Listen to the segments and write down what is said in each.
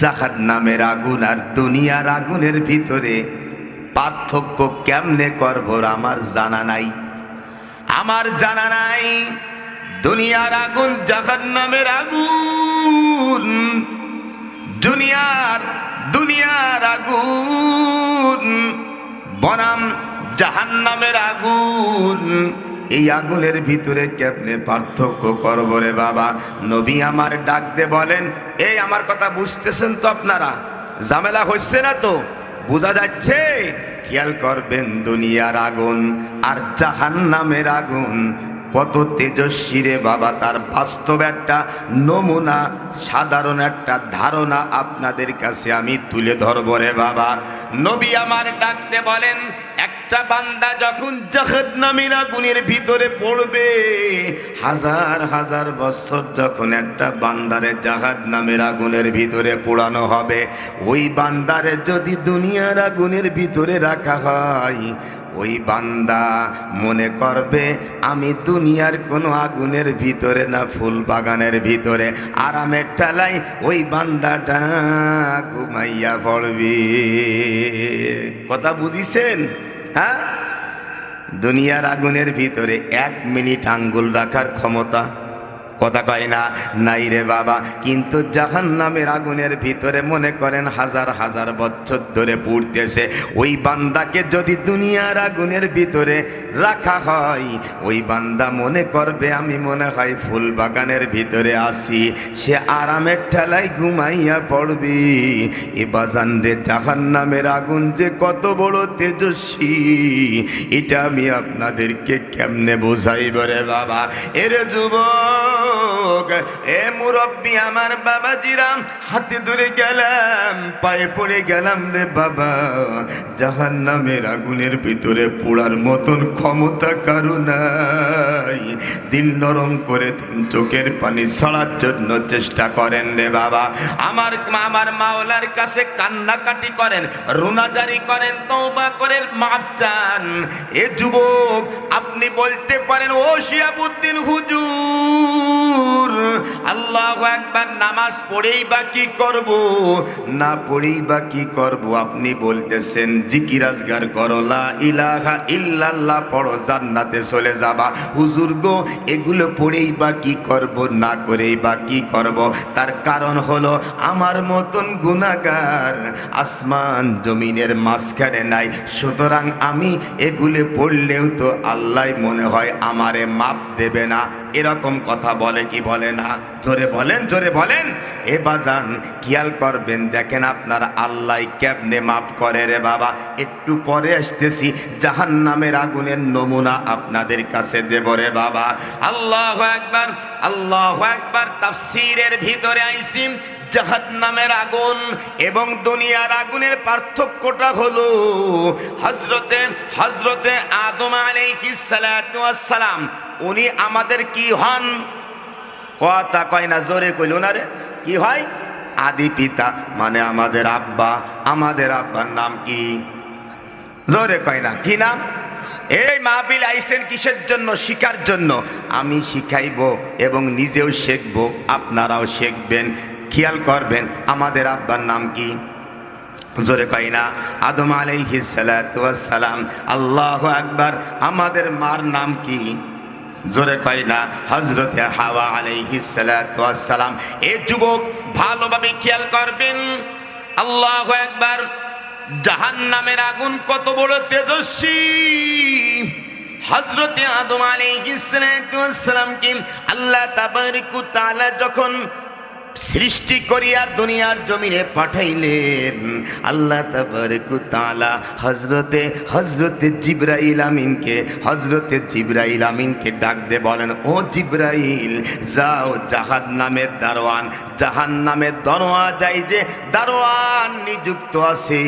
জাহার নামের আগুন আর দুনিয়ার আগুনের ভিতরে পার্থক্য কেমনে করব আমার জানা নাই। আমার জানা নাই, দুনিয়ার আগুন জাহার নামের আগুন, দুনিয়ার দুনিয়ার আগুন, বনাম জাহান্নামের আগুন। এই আগুনের ভিতরে কেমনে পার্থক্য করব রে বাবা? নবী আমার ডাক দে বলেন, এই আমার কথা বুঝতেছেন তো আপনারা? ঝামেলা হচ্ছে না তো? বোঝা যাচ্ছে? খেয়াল করবেন দুনিয়ার আগুন আর জাহান্নামের আগুন। কত তেজস্বী রে বাবা, তার বাস্তব একটা নমুনা, সাধারণ একটা ধারণা আপনাদের কাছে আমি তুলে ধরবো রে বাবা। নবী আমার ডাকতে বলেন, একটা বান্দা যখন জাহাদ নামের আগুনের ভিতরে পড়বে, হাজার হাজার বছর যখন একটা বান্দারে জাহাদ নামের আগুনের ভিতরে পোড়ানো হবে, ওই বান্দারে যদি দুনিয়ার আগুনের ভিতরে রাখা হয় ওই বান্দা মনে করবে আমি দুনিয়ার কোনো আগুনের ভিতরে না ফুল বাগানের ভিতরে। আরামের টালাই ওই বান্দাটা ঘুমাইয়া পড়বি। কথা বুঝিছেন? হ্যাঁ? দুনিয়ার আগুনের ভিতরে এক মিনিট আঙ্গুল রাখার ক্ষমতা। কথা কয় না, নাই রে বাবা। কিন্তু জাহান নামের আগুনের ভিতরে মনে করেন হাজার হাজার বছর ধরে পুড়তেছে। ওই বান্দাকে যদি দুনিয়ার আগুনের ভিতরে রাখা হয়, ওই বান্দা মনে করবে, আমি মনে হয় ফুল বাগানের ভিতরে আসি সে আরামের ঠেলায় ঘুমাইয়া পড়বি। এ বাজান রে জাহান নামের আগুন যে কত বড় তেজস্বী, এটা আমি আপনাদেরকে কেমনে বোঝাইব রে বাবা? এরে যুবক! এ মুরব্বী আমার বাবা জিরাম হাতে ধরে গেলাম, পায়ে পড়ে গেলাম রে বাবা। জাহান নামের আগুনের ভিতরে পোড়ার মতন ক্ষমতা কারও নাই। দিল নরম করে দিন চোখের পানি ছড়ার জন্য চেষ্টা করেন রে বাবা। আমার আমার মাওলার কাছে কান্নাকাটি করেন, রুনাজারি করেন, তওবা করেন মাপ চান। এ যুবক, আপনি বলতে পারেন, ও শিয়াবুদ্দিন হুজুর يعلمون আল্লাহ একবার নামাজ পড়েই বা কি করব? না পড়েই বা কি করব? আপনি বলতেছেন জিকিরাজগার করলা ইলাহা ইল্লাল্লাহ পড়ো, জান্নাতে চলে যাবা। হুজুর গো, এগুলো পড়েই বা কি করব, না করেই বা কি করব? তার কারণ হলো, আমার মতন গুণাগার আসমান জমিনের মাঝখানে নাই। সুতরাং আমি এগুলো পড়লেও তো আল্লাহ মনে হয় আমারে মাপ দেবে না। এরকম কথা বলে কি বলে? না। জোরে বলেন জোরে বলেন। এ বাজান, খেয়াল করবেন, দেখেন আপনার আল্লাহ কেবনে মাফ করে রে বাবা। একটু পরে আসতেছি জাহান নামের আগুনের নমুনা আপনাদের কাছে দেব রে বাবা। আল্লাহ একবার আল্লাহ একবার তাফসিরের ভিতরে আইসিম জাহাদ নামের আগুন এবং দুনিয়ার আগুনের পার্থক্যটা হলো হজরতে হজরতে আদম আলাইহিস সালাম, উনি আমাদের কি হন? কথা কয় না, জোরে কইল না রে। কি হয়? আদি পিতা মানে আমাদের আব্বা, আমাদের আব্বার নাম কি? জোরে কয় না, কি নাম? এই মাহবিল আইসেন কিসের জন্য? শিকার জন্য। আমি শিখাইব এবং নিজেও শিখব, আপনারাও শিখবেন, খেয়াল করবেন, আমাদের আব্বার নাম কি? জোরে কয় না, আদম আলাইহিস সালাম, আল্লাহ আকবার, আমাদের মার নাম কি? জোরে কয় না হজরতে হাওয়া আলাইহিস সালাম এ যুবক ভালোভাবে খেয়াল করবেন। আল্লাহ একবার জাহান নামের আগুন কত বড় তেজস্বী। হজরতে আদম আলাইহিস সালামকে আল্লাহ তাবারিকু তাআলা যখন সৃষ্টি করিয়া দুনিয়ার জমিনে পাঠাইলেন। আল্লাহ তালা হজরতে হজরতে জিব্রাইল আমিনকে হজরতে জিব্রাইল আমিনকে ডাক দে বলেন, ও জিব্রাইল, যাও জাহান নামের দারোয়ান জাহান নামের দরোয়া যাই যে দারোয়ান নিযুক্ত আছে।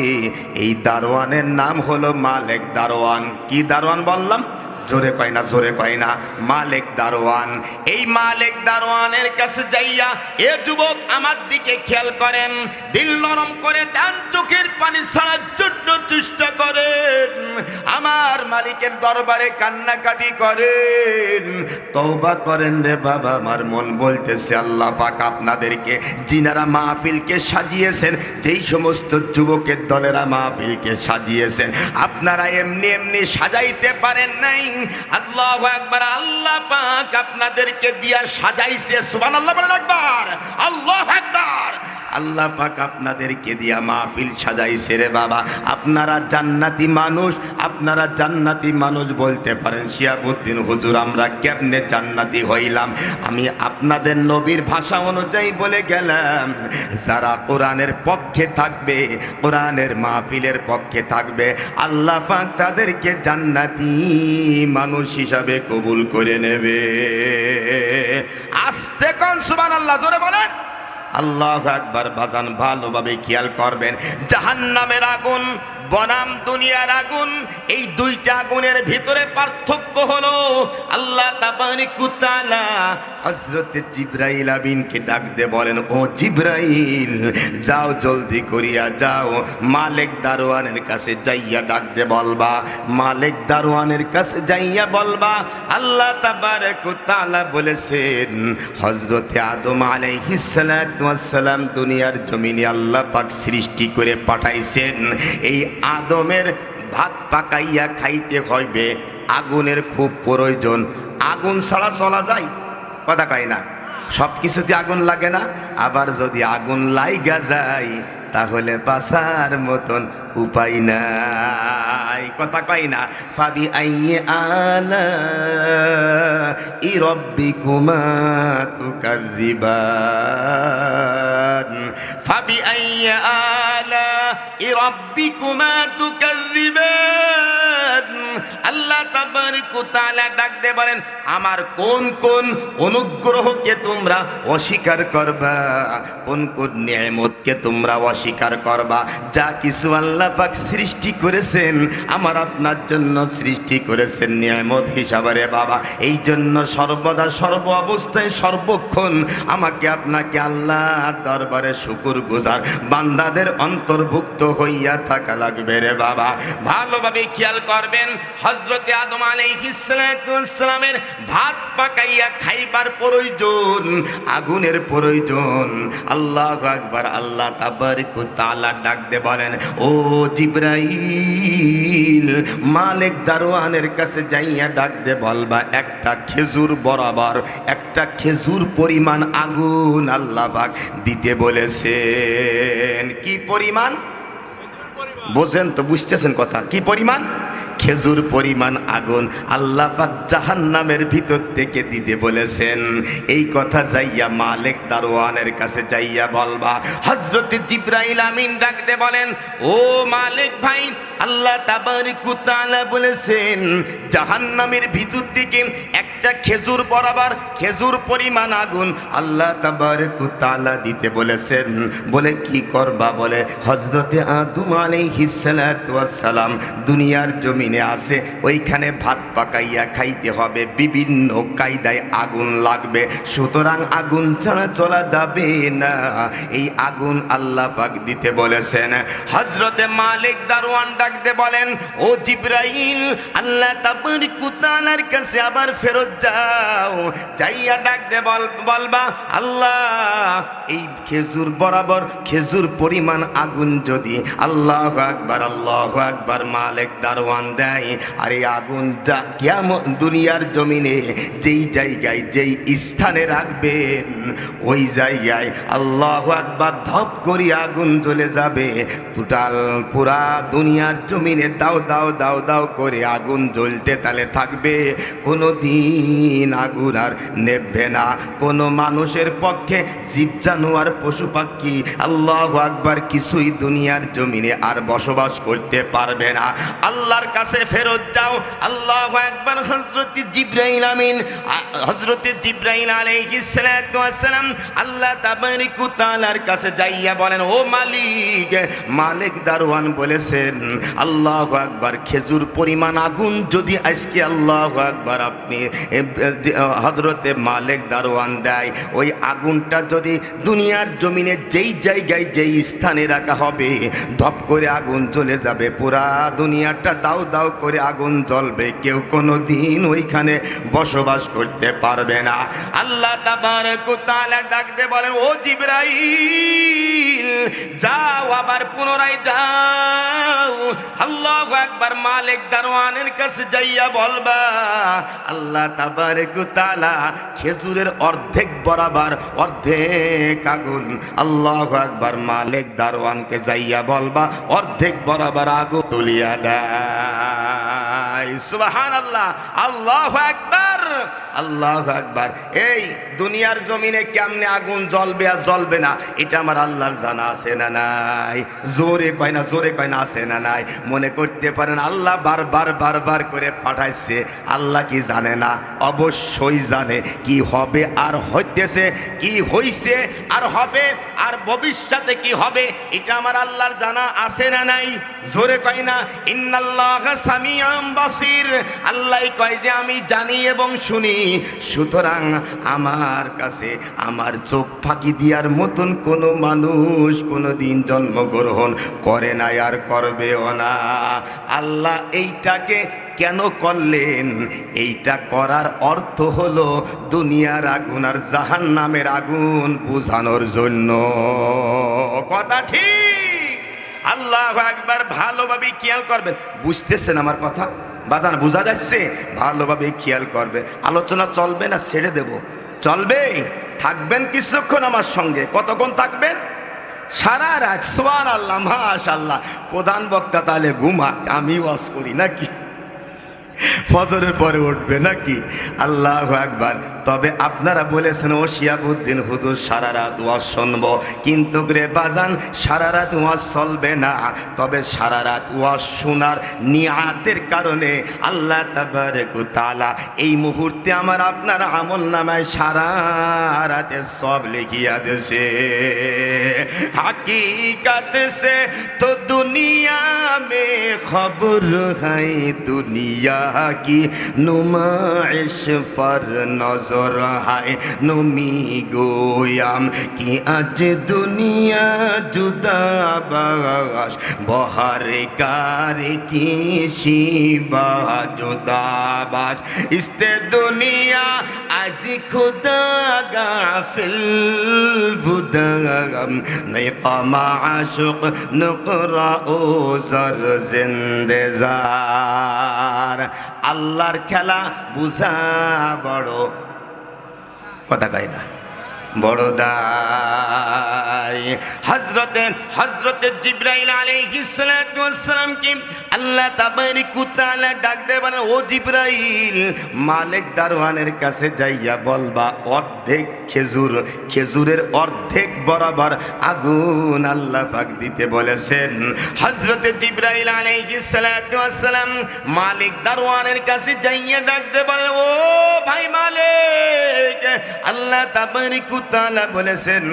এই দারোয়ানের নাম হলো মালেক দারোয়ান। কি দারোয়ান বললাম? জোরে কয় না, জোরে কয় না। মালিক দারোয়ান, এই মালিক দারোয়ানের কাছে যাইয়া এ যুবক আমার দিকে খেয়াল করেন, দিল নরম করে দেন চোখের পানি ছাড়ার জন্য চেষ্টা করেন। আমার মালিকের দরবারে কান্নাকাটি করেন। তওবা করেন রে বাবা, আমার মন বলতেছে, আল্লাহ পাক আপনাদেরকে জিনারা মাহফিলকে সাজিয়েছেন, যেই সমস্ত যুবকের দলেরা মাহফিলকে সাজিয়েছেন, আপনারা এমনি এমনি সাজাইতে পারেন নাই। আল্লাহ একবার আল্লাহ পাক আপনাদেরকে দিয়া সাজাইছে সুবহানাল্লাহ বলেন একবার আল্লাহ একবার আল্লাহ পাক আপনাদেরকে দিয়া মাহফিল সাজাইছে রে বাবা। আপনারা জান্নাতি মানুষ, আপনারা জান্নাতি মানুষ বলতে পারেন, শিয়াবুদ্দিন, হুজুর, আমরা কেমনে জান্নাতি হইলাম? আমি আপনাদের নবীর ভাষা অনুযায়ী বলে গেলাম, যারা কোরআনের পক্ষে থাকবে, কোরআনের মাহফিলের পক্ষে থাকবে, আল্লাহ পাক তাদেরকে জান্নাতি মানুষ হিসাবে কবুল করে নেবে। আস্তে কোন সুবহানাল্লাহ, জোরে বলেন। আল্লাহ একবার বাজান ভালোভাবে খেয়াল করবেন। জাহান্নামের আগুন বনাম দুনিয়ার আগুন এই দুইটা আগুনের ভিতরে পার্থক্য হলো আল্লাহ তাবারিকুতালা হজরতে জিব্রাইল আমিনকে ডাক দে বলেন, ও জিব্রাইল, যাও জলদি করিয়া যাও। মালিক দারোয়ানের কাছে যাইয়া ডাক দে বলবা, মালিক দারোয়ানের কাছে যাইয়া বলবা, আল্লাহ তাবারিকুতালা বলেছেন হজরতে আদম আলাইহিস সালাম দুনিয়ার জমিনে আল্লাহ পাক সৃষ্টি করে পাঠাইছেন। এই আদমের ভাত পাকাইয়া খাইতে হইবে, আগুনের খুব প্রয়োজন। আগুন ছাড়া চলা যায়? কথা কয় না। সব কিছুতে আগুন লাগে না? আবার যদি আগুন লাইগা যায়, তাহলে বাসার মতন উপায় নাই। কথা কয় না। ফাবি আইয়ে আলা ই রব্বি কুমা তুকারিবান ই রব্বি কুমা তুকারিবান আল্লাহ তাআলা ডাক আমার কোন কোন অনুগ্রহকে তোমরা অস্বীকার করবা? কোন কোন নিয়ামতকে তোমরা অস্বীকার করবা? যা কিছু আল্লাহ পাক সৃষ্টি করেছেন, আমার আপনার জন্য সৃষ্টি করেছেন নিয়ামত হিসাবে বাবা। এই জন্য সর্বদা সর্ব অবস্থায় সর্বক্ষণ আমাকে আপনাকে আল্লাহ দরবারে শুকুর গুজার। বান্দাদের অন্তর্ভুক্ত হইয়া থাকা লাগবে রে বাবা। ভালোভাবে খেয়াল করবেন হজরতে আদম আলাইহিসসালামের ভাত পাকাইয়া খাইবার প্রয়োজন, আগুনের প্রয়োজন। আল্লাহ আকবার, আল্লাহ তাবারকু তাআলা ডাক দে বলেন, ও জিব্রাইল, মালিক দারোয়ানের কাছে যাইয়া ডাক দে বলবা, একটা খেজুর বরাবর, একটা খেজুর পরিমাণ আগুন আল্লাহ পাক দিতে বলেছেন কি পরিমাণ? বোঝেন তো, বুঝতেছেন কথা। কি পরিমাণ? খেজুর পরিমাণ আগুন আল্লাহ পাক জাহান্নামের ভিতর থেকে দিতে বলেছেন। এই কথা যাইয়া মালিক দারোয়ানের কাছে যাইয়া বলবা হজরত জিব্রাইল আমিন ডাকতে বলেন, ও মালিক ভাই, আল্লাহ তাবারিকু তাআলা বলেছেন, জাহান্নামের ভিতর থেকে একটা খেজুর বরাবর খেজুর পরিমাণ আগুন আল্লাহ তাবারিকু তাআলা দিতে বলেছেন। বলে কি করবা বলে হজরতে আদম আলাইহিস সালাতু ওয়াস সালাম দুনিয়ার জমিনে আছে, ওইখানে ভাত পাকাইয়া খাইতে হবে, বিভিন্ন কায়দায় আগুন লাগবে। সুতরাং আগুন ছাড়া চলা যাবে না। এই আগুন আল্লাহ পাক দিতে বলেছেন। হজরতে মালিক দারোয়ান ডাকতে বলেন, ও জিব্রাইল, আল্লাহ তাবারিকু তাআলার কাছে আবার ফেরত যাও। যাইয়া ডাকতে বল, বলবা, আল্লাহ, এই খেজুর বরাবর খেজুর পরিমাণ আগুন যদি আল্লাহ আকবার, আল্লাহ আকবার, মালিক দারোয়ান দেয়। আর এই আগুন কিয়ামত দুনিয়ার জমিনে যেই জায়গায়, যেই স্থানে রাখবেন, ওই জায়গায় আল্লাহ আকবার ধপ করি আগুন জ্বলে যাবে। টোটাল পুরা দুনিয়ার জমিনে দাও দাও দাও দাও করে আগুন জ্বলতে তালে থাকবে। কোনো দিন আগুন আর নেবে না। কোনো মানুষের পক্ষে জীব, জানোয়ার, পশু পাখি, আল্লাহ আকবার কিছুই দুনিয়ার জমিনে আর বসবাস করতে পারবে না। আল্লাহর কাছে ফেরত যাও। আল্লাহ একবার হজরত জিব্রাইল আমিন হজরত সালাতু ওয়াসসালাম আল্লাহ তাবারিকু তাআলার কাছে যাইয়া বলেন, ও মালিক মালিক দারওয়ান বলেছেন, আল্লাহ একবার খেজুর পরিমাণ আগুন যদি আজকে আল্লাহ একবার আপনি হজরতে মালিক দারওয়ান দেয়, ওই আগুনটা যদি দুনিয়ার জমিনে যেই জায়গায়, যেই স্থানে রাখা হবে, ধপ করে আগুন জ্বলে যাবে। পুরা দুনিয়াটা দাও দাও করে আগুন জ্বলবে। কেউ কোনো দিন ওইখানে বসবাস করতে পারবে না। আল্লাহ তাবারক ওয়া তাআলা ডাক দিয়ে বলেন, ও জিবরাইল, যাও আবার পুনরায় যাও। আল্লাহু আকবার, মালিক দারওয়ানের কাছে যাইয়া বলবা, আল্লাহ তাবারক ওয়া তাআলা খেজুরের অর্ধেক বরাবর অর্ধেক আগুন, আল্লাহু আকবার, মালিক দারওয়ানকে যাইয়া বলবা, অর্ধেক বরাবর আগুন তুলিয়া দেয়। সুবহানাল্লাহ। আল্লাহু আকবার। আল্লাহু আকবার। এই দুনিয়ার জমিনে কেমনে আগুন জ্বলবে আর জ্বলবে না, এটা আমার আল্লাহর জানা আছে না নাই? জোরে কয় না, জোরে কয় না আছে না নাই? মনে করতে পারেন আল্লাহ বারবার বারবার করে পাঠাইছে। আল্লাহ কি জানে না? অবশ্যই জানে কি হবে আর হইতেছে, কি হইছে আর হবে, আর ভবিষ্যতে কি হবে, এটা আমার আল্লাহর জানা আছে না নাই? জোরে কয় না, ইন্নাল্লাহ সামিয়াম বাসির আল্লাহ কয় যে আমি জানি এবং শুনি। সুতরাং আমার কাছে আমার চোখ ফাঁকি দিয়ার মতন কোনো মানুষ কোনো দিন জন্মগ্রহণ করে নাই আর করবেও না। আল্লাহ এইটাকে কেন করলেন? এইটা করার অর্থ হলো দুনিয়ার আগুন আর জাহান নামের আগুন বুঝানোর জন্য। কথা ঠিক? আল্লাহ একবার ভালোভাবে খেয়াল করবেন। বুঝতেছেন আমার কথা? বাজান, বোঝা যাচ্ছে? ভালোভাবে খেয়াল করবে। আলোচনা চলবে না, ছেড়ে দেব। চলবে থাকবেন কিছুক্ষণ আমার সঙ্গে। কতক্ষণ থাকবেন? সারা রাত। সোয়ার আল্লাহ মাশাল্লাহ প্রধান বক্তা তাহলে ঘুমাক আমি ওয়াজ করি, নাকি? ফজরের পরে উঠবে নাকি? আল্লাহ একবার তবে আপনারা বলেছেন, ও শিয়াবুদ্দিন হুজুর, সারা রাত ওয়াজ শুনব। কিন্তু রে বাজান, সারা রাত ওয়াজ চলবে না। তবে সারা রাত ওয়াজ শোনার নিয়াতের কারণে আল্লাহ তালা এই মুহূর্তে আমার আপনার আমল নামায় সারা রাতে সব লিখিয়া দেশে হাকিকাত সে তো দুনিয়া মে খবর হাই দুনিয়া। কি নুমাইশ ফর নজর হায় নমি গোয়াম কি আজ দুনিয়া জুদাবাস, বহারে কার কি শিবা জুদাবাস? ইস্তে দুনিয়া আজি খুদা গাফিল ভুদাম নাই কমা আশুক নকরা ও জর জিন্দে আল্লাহর খেলা বুঝা বড় কথা কয় না। বড় হজরতে হজরতে জিব্রাইল আলাইহিস সালাতু ওয়াসসালাম কি আল্লাহ তাবারিকু তাআলা ডাক দে বলেন, ও জিব্রাইল, মালিক দারওয়ানের কাছে যাইয়া বলবা, অর্ধেক খেজুর, খেজুরের অর্ধেক বরাবর আগুন আল্লাহ পাক দিতে বলেছেন। হজরতে জিব্রাইল আলাইহিস সালাতু ওয়াসসালাম মালিক দারওয়ানের কাছে যাইয়া ডাক দে বলে ও ভাই মালিক, আল্লাহ তাবারিকু তাআলা বলেছেন,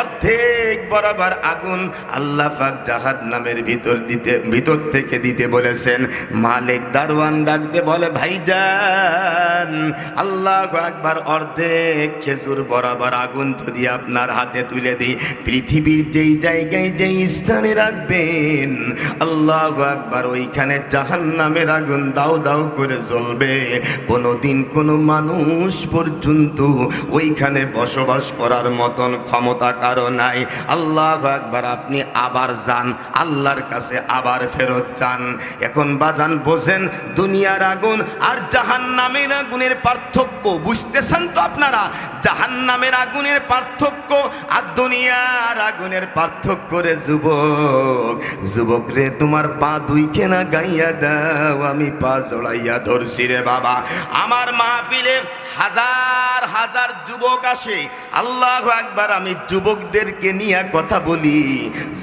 অর্ধেক বরাবর আগুন আল্লাহ পাক জাহাদ নামের ভিতর দিতে, ভিতর থেকে দিতে বলেছেন। মালিক দারওয়ান ডাকতে বলে, ভাইজান, আল্লাহ একবার অর্ধেক খেজুর বরাবর আগুন যদি আপনার হাতে তুলে দিই, পৃথিবীর যেই জায়গায় যেই স্থানে রাখবেন, আল্লাহ একবার ওইখানে জাহান নামের আগুন দাও দাও করে জ্বলবে। কোনোদিন কোনো মানুষ পর্যন্ত ওইখানে বসবাস করার মতন ক্ষমতা কারও নাই। আল্লাহ একবার আপনি আবার যান, আল্লাহর কাছে আবার ফেরত যান। এখন বাজান, বোঝেন দুনিয়ার আগুন আর জাহান নামের আগুনের পার্থক্য, বুঝতেছেন তো আপনারা? জাহান নামের আগুনের পার্থক্য আর দুনিয়ার আগুনের পার্থক্য রে যুবক। যুবক রে, তোমার পা দুই কেনা গাইয়া দাও, আমি পা জড়াইয়া ধরছি রে বাবা। আমার মাহফিলে হাজার হাজার যুবক আসে। আল্লাহ একবার আমি যুবকদেরকে নিয়ে কথা বলি।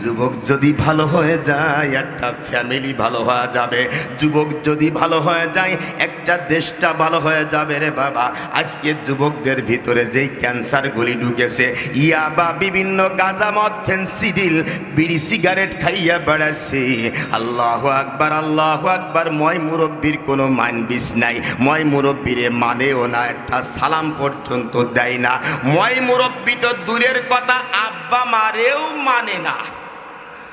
যুবক যদি ভালো হয়ে যায়, একটা ফ্যামিলি ভালো হয়ে যাবে। যুবক যদি ভালো হয়ে যায়, একটা দেশটা ভালো হয়ে যাবে রে বাবা। আজকে যুবকদের ভিতরে যেই ক্যান্সারগুলি ঢুকেছে, ইয়া বা বিভিন্ন গাজামত ফেন্সিডিল বিড়ি সিগারেট খাইয়া বেড়াচ্ছে আল্লাহ আকবার আল্লাহ আকবার ময় মুরব্বীর কোনো মানবিস নাই। ময় মুরব্বীরে মানেও না, একটা সালাম পর্যন্ত দেয় না। ময় মুরব্বী তো দূরের কথা আব্বা মারেও মানে না।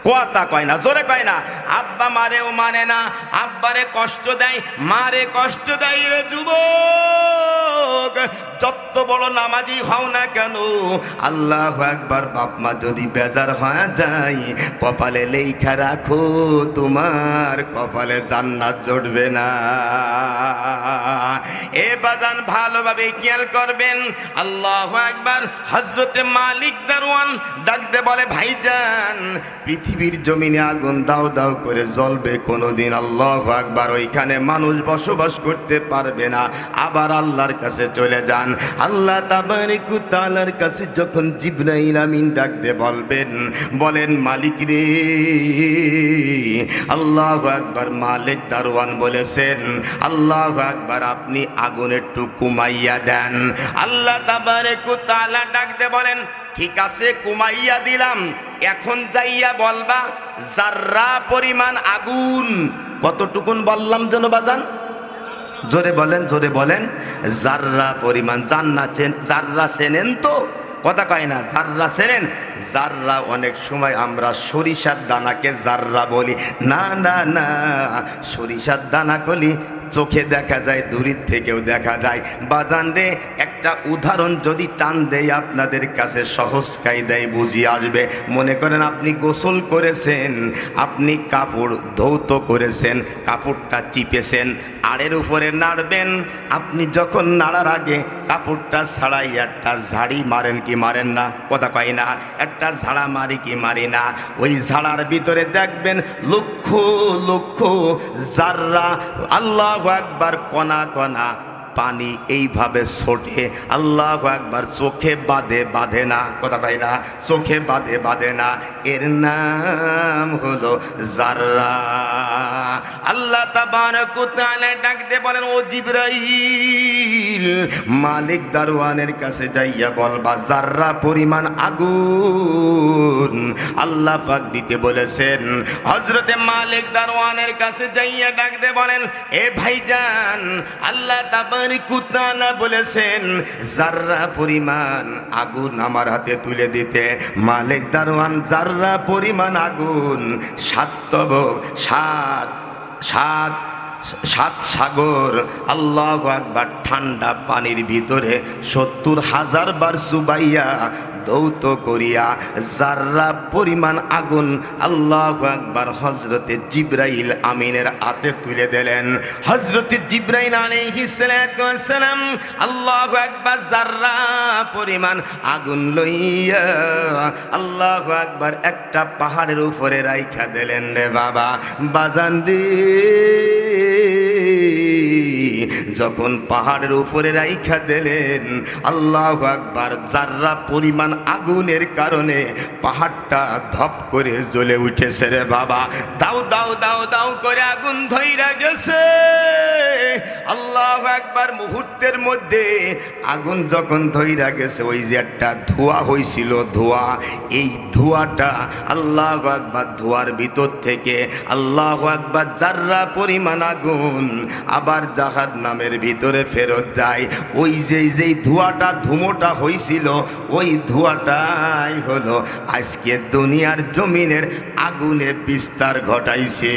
কথা কয় না, জোরে কয় না, আব্বা মারেও মানে না। আব্বারে কষ্ট দেয়, মারে কষ্ট দেয় রে যুবক। যত বড় নামাজি হও না কেন? আল্লাহ একবার বাপ মা যদি বেজার হয়ে যায়, কপালে লেখা রাখো, তোমার কপালে জান্নাত জড়বে না। এ বাজান ভালোভাবে খেয়াল করবেন। আল্লাহ একবার হজরতে মালিক দারওয়ান ডাকতে বলে, ভাইজান, পৃথিবীর জমিনে আগুন দাও দাও করে জ্বলবে কোনোদিন। আল্লাহ একবার ওইখানে মানুষ বসবাস করতে পারবে না। আবার আল্লাহর কাছে চলে যান। আল্লাহ তাবারিকু তাআলার কাছে যখন জিবরাইল আমিন ডাকতে বলবেন, বলেন, মালিক রে, আল্লাহ একবার মালিক দারওয়ান বলেছেন, আল্লাহ একবার আপনি আগুনের একটু কুমাইয়া দেন। আল্লাহ তাবারিকু তাআলা ডাকতে বলেন, ঠিক আছে, কুমাইয়া দিলাম, এখন যাইয়া বলবা, যার্রা পরিমাণ আগুন, কতটুকুন বললাম যেন বাজান? জোরে বলেন জোরে বলেন। জাররা পরিমাণ জান্না চেন জাররা চেনেন তো, কথা কয় না জাররা চেনেন জাররা অনেক সময় আমরা সরিষার দানাকে জাররা বলি, না না না, সরিষার দানা কলি চোখে দেখা যায়, দূরের থেকেও দেখা যায়। বাজান রে, একটা উদাহরণ যদি টান দেয় আপনাদের কাছে সহজ কায়দায় বুঝিয়ে আসবে। মনে করেন আপনি গোসল করেছেন, আপনি কাপড় ধৌত করেছেন, কাপড়টা চিপেছেন, আড়ের উপরে নাড়বেন। আপনি যখন নাড়ার আগে কাপড়টা ছাড়াই একটা ঝাড়ি মারেন কি মারেন না? কথা কয় না। একটা ঝাড়া মারি কি মারি না? ওই ঝাড়ার ভিতরে দেখবেন লক্ষ লক্ষ জাররা আল্লাহ একবার কণা কণা পানি এইভাবে ছোটে। আল্লাহ একবার চোখে বাঁধে বাঁধে না। কথা পাই না, চোখে বাঁধে বাঁধে না। এর নাম হলো জাররা। আল্লাহ তাবারক ওয়া ডাকতে বলেন, ও জিবরাইল, মালিক দারওয়ানের কাছে যাইয়া বলবা, জাররা পরিমাণ আগুন। আল্লাহ পাক দিতে বলেছেন। হজরতে মালিক দারওয়ানের কাছে যাইয়া ডাকতে বলেন, এ ভাইজান, আল্লাহ তাবারক তাআলা বলেছেন, জাররা পরিমাণ আগুন আমার হাতে তুলে দিতে। মালিক দারোয়ান, জাররা পরিমাণ আগুন, সাত তবক, সাত সাত সাত সাগর। আল্লাহ একবার ঠান্ডা পানির ভিতরে সত্তর হাজার বার সুবাইয়া দৌত করিয়া জাররা পরিমাণ আগুন আল্লাহ একবার হজরতে জিব্রাইল আমিনের হাতে তুলে দিলেন। হজরতে জিব্রাইল আলাইহিসসালাম আল্লাহ একবার জাররা পরিমাণ আগুন লইয়া আল্লাহ একবার একটা পাহাড়ের উপরে রাইখা দিলেন রে বাবা। বাজান রে। যখন পাহাড়ের উপরে রাইখা দিলেন, আল্লাহ আকবার যার্রা পরিমাণ আগুনের কারণে পাহাড়টা ধপ করে জ্বলে উঠেছে রে বাবা। দাও দাও দাও দাও করে আগুন ধইরা গেছে। একবার মুহূর্তের মধ্যে আগুন যখন ধইরা গেছে, ওই যে একটা ধোঁয়া হয়েছিল ধোঁয়া। এই ধোঁয়াটা আল্লাহ একবার ধোঁয়ার ভিতর থেকে আল্লাহ একবার যার্রা পরিমাণ আগুন আবার জাহাদ নামের ভিতরে ফেরত যায়। ওই যে যেই ধোঁয়াটা, ধুমোটা হয়েছিল ওই ধোঁয়াটাই হলো আজকে দুনিয়ার জমিনের আগুনে বিস্তার ঘটাইছে।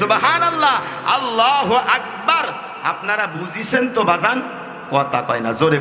সুবাহান আল্লাহ আল্লাহ আকবার। আপনারা বুঝিছেন তো বাজান? কথা কয় না জোরে